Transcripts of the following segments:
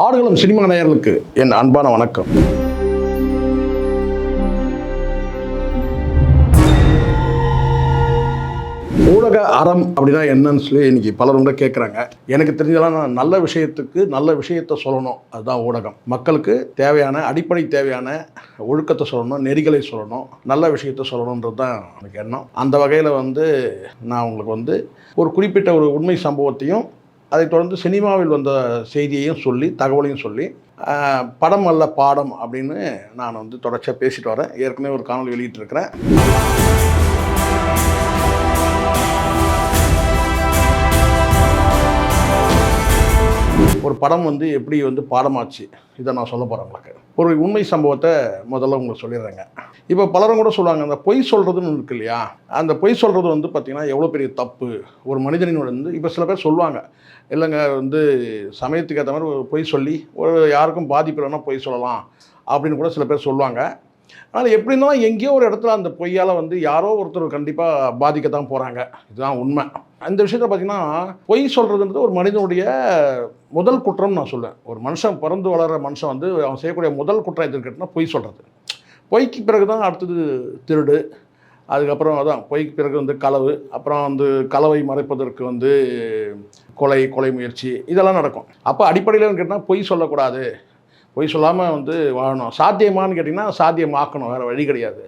ஆடுகளம் cinema நேயர்களுக்கு என் அன்பான வணக்கம். ஊடக அறம் அப்படின்னா என்னன்னு சொல்லி இன்னைக்கு பலரும் கூட கேட்குறாங்க எனக்கு தெரிஞ்சதெல்லாம் நான் நல்ல விஷயத்துக்கு நல்ல விஷயத்தை சொல்லணும். அதுதான் ஊடகம். மக்களுக்கு தேவையான அடிப்படை தேவையான ஒழுக்கத்தை சொல்லணும் நெறிகளை சொல்லணும் நல்ல விஷயத்தை சொல்லணுன்றது தான் எனக்கு எண்ணம். அந்த வகையில் வந்து நான் உங்களுக்கு வந்து ஒரு குறிப்பிட்ட ஒரு உண்மை சம்பவத்தையும் அதைத் தொடர்ந்து சினிமாவில் வந்த செய்தியையும் சொல்லி தகவலையும் சொல்லி படம் அல்ல பாடம் அப்படின்னு நான் வந்து தொடர்ச்சியாக பேசிட்டு வரேன். ஏற்கனவே ஒரு காணொலி வெளியிட்டிருக்கிறேன். ஒரு படம் வந்து எப்படி வந்து பாடமாச்சு? இதை நான் சொல்ல போகிறேன் உங்களுக்கு. ஒரு உண்மை சம்பவத்தை முதல்ல உங்களுக்கு சொல்லிடுறேங்க. இப்போ பலரும் கூட சொல்லுவாங்க அந்த பொய் சொல்கிறதுன்னு இருக்கு இல்லையா? அந்த பொய் சொல்கிறது வந்து பார்த்திங்கன்னா எவ்வளோ பெரிய தப்பு? ஒரு மனிதனின் வந்து இப்போ சில பேர் சொல்லுவாங்க இல்லைங்க வந்து சமயத்துக்கு ஏற்ற மாதிரி ஒரு பொய் சொல்லி ஒரு யாருக்கும் பாதிப்பு இல்லைன்னா பொய் சொல்லலாம் அப்படின்னு கூட சில பேர் சொல்லுவாங்க. ஆனால் எப்படி இருந்தாலும் எங்கேயோ ஒரு இடத்துல அந்த பொய்யால் வந்து யாரோ ஒருத்தர் கண்டிப்பாக பாதிக்கத்தான் போகிறாங்க இதுதான் உண்மை. அந்த விஷயத்தில் பார்த்திங்கன்னா பொய் சொல்கிறதுன்றது ஒரு மனிதனுடைய முதல் குற்றம்னு நான் சொல்லுவேன் ஒரு மனுஷன் பிறந்து வளர்கிற மனுஷன் வந்து அவன் செய்யக்கூடிய முதல் குற்றம் எதுன்னு கேட்டால் பொய் சொல்கிறது பொய்க்கு பிறகு தான் அடுத்தது திருடு. அதுக்கப்புறம் அதான் பொய்க்கு பிறகு வந்து களவு. அப்புறம் வந்து களவை மறைப்பதற்கு வந்து கொலை கொலை முயற்சி இதெல்லாம் நடக்கும். அப்போ அடிப்படையில் கேட்டால் பொய் சொல்லக்கூடாது. பொய் சொல்லாமல் வந்து வாழணும். சாத்தியமான்னு கேட்டிங்கன்னா சாத்தியமாக்கணும். வேறு வழி கிடையாது.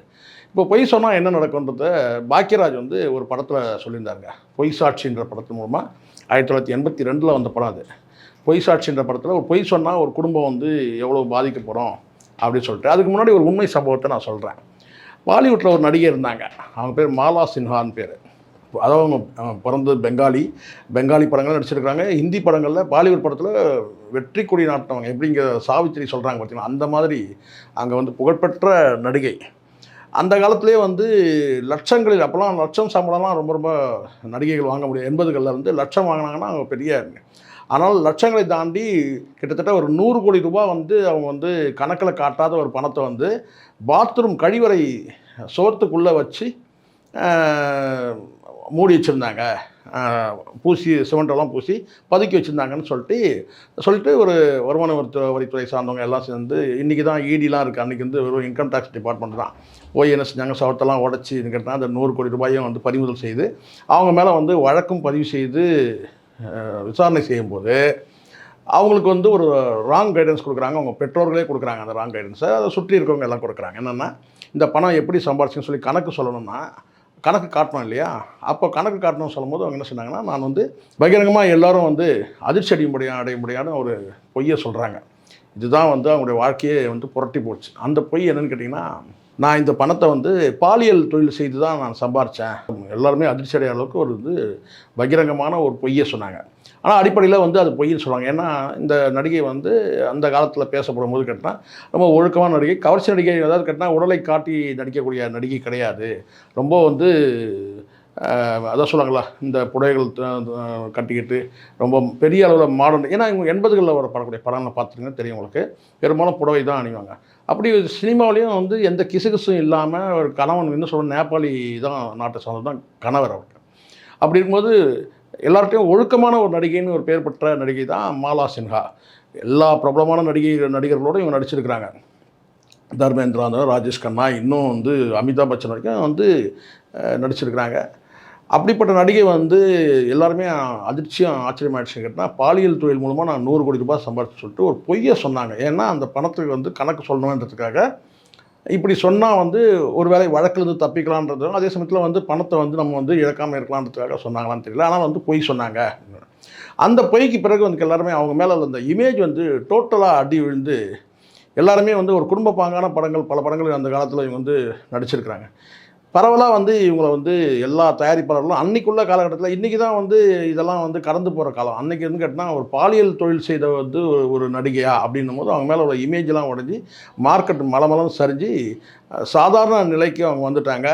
இப்போ பொய் சொன்னால் என்ன நடக்கும்ன்றத பாக்கியராஜ் வந்து ஒரு படத்தில் சொல்லியிருந்தாருங்க. பொய் சாட்சின்ற படத்தின் மூலமாக ஆயிரத்தி தொள்ளாயிரத்தி எண்பத்தி ரெண்டில் வந்த படம் அது. பொய் சாட்சின்ற படத்தில் ஒரு பொய் சொன்னால் ஒரு குடும்பம் வந்து எவ்வளோ பாதிக்க போகிறோம் அப்படின்னு சொல்லிட்டு அதுக்கு முன்னாடி ஒரு உண்மை சம்பவத்தை நான் சொல்கிறேன் பாலிவுட்டில் ஒரு நடிகை இருந்தாங்க. அவங்க பேர் மாலா சின்ஹான்னு பேர். அதாவது அவங்க பிறந்து பிறந்தது பெங்காலி பெங்காலி படங்கள் நடிச்சிருக்காங்க ஹிந்தி படங்களில் பாலிவுட் படத்தில் வெற்றி கொடி நாட்டினவங்க எப்படிங்க சாவித்திரி சொல்கிறாங்க பார்த்தீங்கன்னா அந்த மாதிரி அங்கே வந்து புகழ்பெற்ற நடிகை. அந்த காலத்திலே வந்து லட்சங்களில் அப்போல்லாம் லட்சம் சம்பளம்லாம் ரொம்ப ரொம்ப நடிகைகள் வாங்க முடியும் எண்பதுகளில் வந்து லட்சம் வாங்கினாங்கன்னா அவங்க பெரிய ஆனால் லட்சங்களை தாண்டி கிட்டத்தட்ட ஒரு நூறு கோடி ரூபாய் வந்து அவங்க வந்து கணக்கில் காட்டாத ஒரு பணத்தை வந்து பாத்ரூம் கழிவறை சோர்த்துக்குள்ளே வச்சு மூடி வச்சுருந்தாங்க. பூசி சிமெண்டெல்லாம் பூசி பதுக்கி வச்சுருந்தாங்கன்னு சொல்லிட்டு சொல்லிட்டு ஒரு வருமான வரித்து வரித்துறை சார்ந்தவங்க எல்லாம் சேர்ந்து இன்றைக்கி தான் ஈடிலாம் இருக்குது அன்றைக்கி வந்து வெறும் இன்கம் டேக்ஸ் டிபார்ட்மெண்ட் தான். போய் என்ன செஞ்சாங்க சவத்தெல்லாம் உடச்சி கேட்டால் அந்த நூறு கோடி ரூபாயும் வந்து பறிமுதல் செய்து அவங்க மேலே வந்து வழக்கும் பதிவு செய்து விசாரணை செய்யும்போது அவங்களுக்கு வந்து ஒரு ராங் கைடன்ஸ் கொடுக்குறாங்க. அவங்க பெற்றோர்களே கொடுக்குறாங்க அந்த ராங் கைடன்ஸை அதை சுற்றி இருக்கவங்க எல்லாம் கொடுக்குறாங்க. என்னென்னா இந்த பணம் எப்படி சம்பாரிச்சுன்னு சொல்லி கணக்கு சொல்லணும்னா கணக்கு காட்டணும் இல்லையா? அப்போ கணக்கு காட்டணும்னு சொல்லும்போது அவங்க என்ன சொன்னாங்கன்னா நான் வந்து பகிரங்கமாக எல்லாரும் வந்து அதிர்ச்சி அடைய முடியா அடைய முடியாதுன்னு ஒரு பொய்யை சொல்கிறாங்க இதுதான் வந்து அவங்களுடைய வாழ்க்கையே வந்து புரட்டி போச்சு. அந்த பொய் என்னன்னு கேட்டிங்கன்னா நான் இந்த பணத்தை வந்து பாலியல் தொழில் செய்து தான் நான் சம்பாரித்தேன் எல்லாருமே அதிர்ச்சி அடைய அளவுக்கு ஒரு இது பகிரங்கமான ஒரு பொய்யை சொன்னாங்க. ஆனால் அடிப்படையில் வந்து அது பொய்ன்னு சொல்லுவாங்க. ஏன்னா இந்த நடிகை வந்து அந்த காலத்தில் பேசப்படும் போது கட்டினா ரொம்ப ஒழுக்கமான நடிகை. கவர்ச்சி நடிகை ஏதாவது கட்டினா உடலை காட்டி நடிக்கக்கூடிய நடிகை கிடையாது. ரொம்ப வந்து அதான் சொல்லுவாங்களா இந்த புடவைகள் கட்டிக்கிட்டு ரொம்ப பெரிய அளவில் மாடர்ன் ஏன்னா இவங்க எண்பதுகளில் வர படக்கூடிய படங்களை பார்த்துருங்க தெரியும் உங்களுக்கு. பெரும்பாலும் புடவை தான் அணிவாங்க. அப்படி சினிமாவிலையும் வந்து எந்த கிசுகிசும் இல்லாமல் ஒரு கணவன் என்ன சொல்ற நேபாளி தான் நாட்டை சார்ந்தது தான் கணவர் அவருக்கு. அப்படி இருக்கும்போது எல்லார்ட்டையும் ஒழுக்கமான ஒரு நடிகைன்னு ஒரு பேர் பெற்ற நடிகை தான் மாலா சின்ஹா. எல்லா பிரபலமான நடிகை நடிகர்களோடு இவங்க நடிச்சிருக்கிறாங்க. தர்மேந்திரா ராஜேஷ் கண்ணா இன்னும் வந்து அமிதாப் பச்சன் வரைக்கும் வந்து நடிச்சிருக்கிறாங்க. அப்படிப்பட்ட நடிகை வந்து எல்லாருமே அதிர்ச்சியும் ஆச்சரியமாயிடுச்சு கேட்டால் பாலியல் தொழில் மூலமாக நான் நூறு கோடி ரூபாய் சம்பாதிச்சு சொல்லிட்டு ஒரு பொய்யை சொன்னாங்க. ஏன்னா அந்த பணத்துக்கு வந்து கணக்கு சொல்லணுன்றதுக்காக இப்படி சொன்னால் வந்து ஒருவேளை வழக்கிலிருந்து தப்பிக்கலான்றது அதே சமயத்தில் வந்து பணத்தை வந்து நம்ம வந்து இழக்காமல் இருக்கலான்றதுக்காக சொன்னாங்களான்னு தெரியல. ஆனால் வந்து பொய் சொன்னாங்க. அந்த பொய்க்கு பிறகு வந்து எல்லாருமே அவங்க மேலே அந்த இமேஜ் வந்து டோட்டலாக அடி விழுந்து எல்லாருமே வந்து ஒரு குடும்ப பாங்கான படங்கள் பல படங்கள் அந்த காலத்தில் இவங்க வந்து நடிச்சிருக்கிறாங்க. பரவலாக வந்து இவங்களை வந்து எல்லா தயாரிப்பாளர்களும் அன்னைக்குள்ள காலகட்டத்தில் இன்றைக்கி தான் வந்து இதெல்லாம் வந்து கடந்து போகிற காலம். அன்றைக்கி வந்து கேட்டால் ஒரு பாலியல் தொழில் செய்த வந்து ஒரு- நடிகையா அப்படின்னும் போது அவங்க மேலே உள்ள இமேஜ்லாம் உடஞ்சி மார்க்கெட் மலமலம் சரிஞ்சு சாதாரண நிலைக்கு அவங்க வந்துட்டாங்க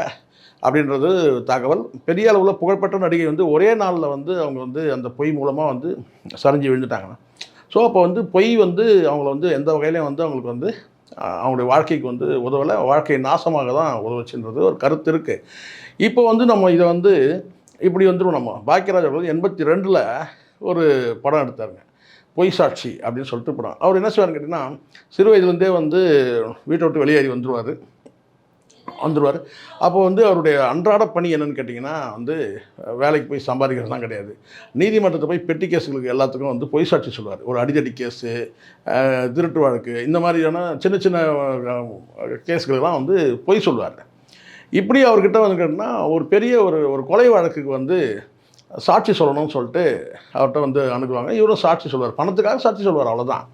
அப்படின்றது தகவல். பெரிய அளவில் புகழ்பெற்ற நடிகை வந்து ஒரே நாளில் வந்து அவங்க வந்து அந்த பொய் மூலமாக வந்து சரிஞ்சு விழுந்துட்டாங்க. ஸோ அப்போ வந்து பொய் வந்து அவங்கள வந்து எந்த வகையிலையும் வந்து அவங்களுக்கு வந்து அவனுடைய அவங்களுடைய வாழ்க்கைக்கு வந்து உதவலை. வாழ்க்கை நாசமாக தான் உதவுச்சுன்றது ஒரு கருத்து இருக்குது இப்போ வந்து நம்ம இதை வந்து இப்படி வந்துடும் நம்ம. பாக்கியராஜ் அவர்கள் எண்பத்தி ரெண்டில் ஒரு படம் எடுத்தாருங்க. பொய் சாட்சி அப்படின்னு சொல்லிட்டு படம். அவர் என்ன செய்வார்னு கேட்டிங்கன்னா சிறு வயதுலேருந்தே வந்து வீட்டை விட்டு வெளியேறி வந்துடுவார் வந்துடுவார் அப்போ வந்து அவருடைய அன்றாட பணி என்னன்னு கேட்டிங்கன்னா வந்து வேலைக்கு போய் சம்பாதிக்கிறது தான் கிடையாது. நீதிமன்றத்தை போய் பெட்டி கேஸுகளுக்கு எல்லாத்துக்கும் வந்து பொய் சாட்சி சொல்லுவார். ஒரு அடிதடி கேஸு திருட்டு வழக்கு இந்த மாதிரியான சின்ன சின்ன கேஸுகளெலாம் வந்து பொய் சொல்லுவார். இப்படி அவர்கிட்ட வந்து கேட்டிங்கன்னா ஒரு பெரிய ஒரு ஒரு கொலை வழக்குக்கு வந்து சாட்சி சொல்லணும்னு சொல்லிட்டு அவர்கிட்ட வந்து அணுகுவாங்க. இவரும் சாட்சி சொல்லுவார். பணத்துக்காக சாட்சி சொல்லுவார் அவ்வளோதான்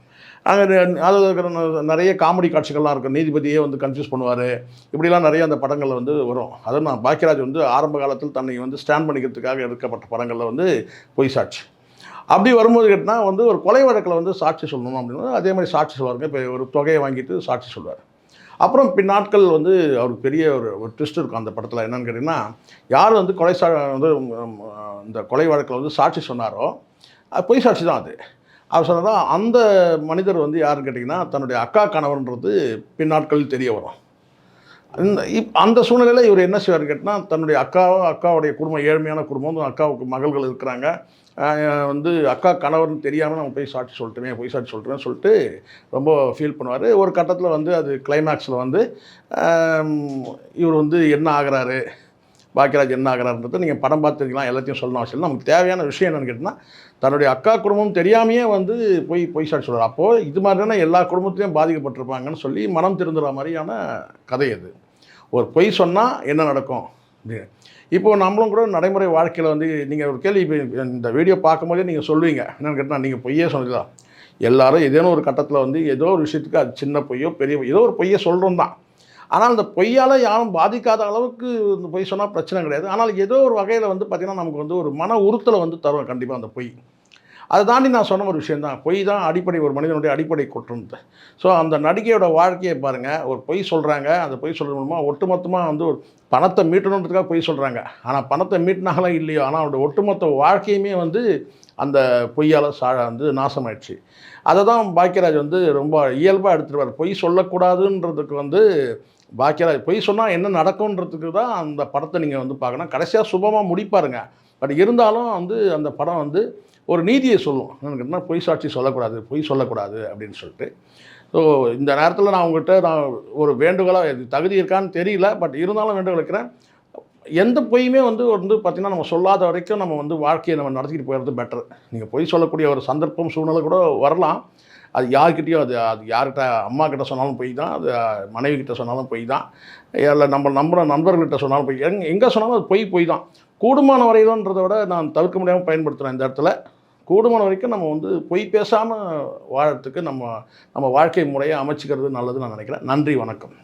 அங்கே அதில் இருக்கிற நிறைய காமெடி காட்சிகள்லாம் இருக்கும் நீதிபதியே வந்து கன்ஃபியூஸ் பண்ணுவார். இப்படிலாம் நிறைய அந்த படங்களில் வந்து வரும். அதுவும் நான் பாக்கியராஜ் வந்து ஆரம்ப காலத்தில் தன்னை வந்து ஸ்டாண்ட் பண்ணிக்கிறதுக்காக எடுக்கப்பட்ட படங்களில் வந்து பொய் சாட்சி. அப்படி வரும்போது கேட்டால் வந்து ஒரு கொலை வழக்கில் வந்து சாட்சி சொல்லணும் அப்படின்னா அதே மாதிரி சாட்சி சொல்லுவாருங்க. இப்போ ஒரு தொகையை வாங்கிட்டு சாட்சி சொல்லுவார். அப்புறம் பின்னாட்கள் வந்து அவருக்கு பெரிய ஒரு ஒரு ட்விஸ்ட் இருக்கும் அந்த படத்தில். என்னென்னு கேட்டிங்கன்னா யார் வந்து கொலை சா வந்து இந்த கொலை வழக்கில் வந்து சாட்சி சொன்னாரோ பொய் சாட்சி தான் அது. அவர் சொன்னதான் அந்த மனிதர் வந்து யாருன்னு கேட்டிங்கன்னா தன்னுடைய அக்கா கணவன்றது பின்னாட்களில் தெரிய வரும் இந்த இப் அந்த சூழ்நிலையில் இவர் என்ன செய்வார் கேட்டால் தன்னுடைய அக்காவோ அக்காவுடைய குடும்பம் ஏழ்மையான குடும்பம் அக்காவுக்கு மகள்கள் இருக்கிறாங்க. வந்து அக்கா கணவர்னு தெரியாமல் நம்ம போய் சாட்சி சொல்லிட்டுமே போய் சாட்சி சொல்லிட்டுமே சொல்லிட்டு ரொம்ப ஃபீல் பண்ணுவார். ஒரு கட்டத்தில் வந்து அது கிளைமேக்ஸில் வந்து இவர் வந்து என்ன ஆகிறாரு? பாக்கியராஜ் என்ன ஆகிறாருன்றதை நீங்கள் படம் பார்த்துருக்கலாம் எல்லாத்தையும் சொல்லணும் அவசியம் இல்லை. நமக்கு தேவையான விஷயம் என்னென்னு கேட்டால் தன்னுடைய அக்கா குடும்பம் தெரியாமையே வந்து போய் பொய் சாட்சி சொல்கிறார் அப்போது இது மாதிரியான எல்லா குடும்பத்திலையும் பாதிக்கப்பட்டிருப்பாங்கன்னு சொல்லி மனம் திருந்துற மாதிரியான கதை அது. ஒரு பொய் சொன்னால் என்ன நடக்கும்? அப்படின்னு. நம்மளும் கூட நடைமுறை வாழ்க்கையில் வந்து நீங்கள் ஒரு கேள்வி இப்போ இந்த வீடியோ பார்க்கும்போதே நீங்கள் சொல்லுவீங்க. என்னென்னு கேட்டால் நீங்கள் பொய்யே சொன்னதா எல்லாரும் ஏதேனும் ஒரு கட்டத்தில் வந்து ஏதோ ஒரு விஷயத்துக்கு அது சின்ன பொய்யோ பெரிய ஏதோ ஒரு பொய்யை சொல்கிறோம் தான் ஆனால் அந்த பொய்யால் யாரும் பாதிக்காத அளவுக்கு இந்த பொய் சொன்னால் பிரச்சனை கிடையாது. ஆனால் ஏதோ ஒரு வகையில் வந்து பார்த்திங்கன்னா நமக்கு வந்து ஒரு மன உறுத்தலை வந்து தரும் கண்டிப்பாக அந்த பொய். அதை தாண்டி நான் சொன்ன ஒரு விஷயம் தான். பொய் தான் அடிப்படை ஒரு மனிதனுடைய அடிப்படை குற்றம். ஸோ அந்த நடிகையோட வாழ்க்கையை பாருங்கள் ஒரு பொய் சொல்கிறாங்க அந்த பொய் சொல்கிறது மூலமாக ஒட்டுமொத்தமாக வந்து ஒரு பணத்தை மீட்டணுன்றதுக்காக பொய் சொல்கிறாங்க ஆனால் பணத்தை மீட்டினாங்களா இல்லையோ? ஆனால் அவருடைய ஒட்டுமொத்த வாழ்க்கையுமே வந்து அந்த பொய்யால் சா வந்து நாசமாயிடுச்சு. அதை தான் பாக்கியராஜ் வந்து ரொம்ப இயல்பாக எடுத்துருவார். பொய் சொல்லக்கூடாதுன்றதுக்கு வந்து பாக்கியராஜ் பொய் சொன்னால் என்ன நடக்கும்ன்றதுக்கு தான் அந்த படத்தை நீங்கள் வந்து பார்க்கணும். கடைசியாக சுபமாக முடிப்பாருங்க. பட் இருந்தாலும் வந்து அந்த படம் வந்து ஒரு நீதியை சொல்லும். என்னன்னு என்ன பொய் சாட்சி சொல்லக்கூடாது பொய் சொல்லக்கூடாது அப்படின்னு சொல்லிட்டு. ஸோ இந்த நேரத்தில் நான் உங்கள்கிட்ட நான் ஒரு வேண்டுகோளாக தகுதி இருக்கான்னு தெரியல பட் இருந்தாலும் வேண்டுகோள் வைக்கிறேன். எந்த பொய்யுமே வந்து வந்து பார்த்திங்கன்னா நம்ம சொல்லாத வரைக்கும் நம்ம வந்து வாழ்க்கையை நம்ம நடத்திட்டு போயிடுறது பெட்டர் நீங்கள் பொய் சொல்லக்கூடிய ஒரு சந்தர்ப்பம் சூழ்நிலை கூட வரலாம். அது யார்கிட்டயோ அது அது யார்கிட்ட அம்மா கிட்ட சொன்னாலும் பொய் தான் அது மனைவி கிட்ட சொன்னாலும் பொய் தான் இல்லை நம்ம நம்புகிற நண்பர்கள்கிட்ட சொன்னாலும் பொய் எங் எங்கே சொன்னாலும் அது பொய் பொய் தான். கூடுமான வரையிலன்றதை விட நான் தவிர்க்க முடியாமல் பயன்படுத்துகிறேன் இந்த இடத்துல. கூடுமான வரைக்கும் நம்ம வந்து பொய் பேசாமல் வாழறதுக்கு நம்ம நம்ம வாழ்க்கை முறையை அமைச்சிக்கிறது நல்லதுன்னு நான் நினைக்கிறேன். நன்றி வணக்கம்.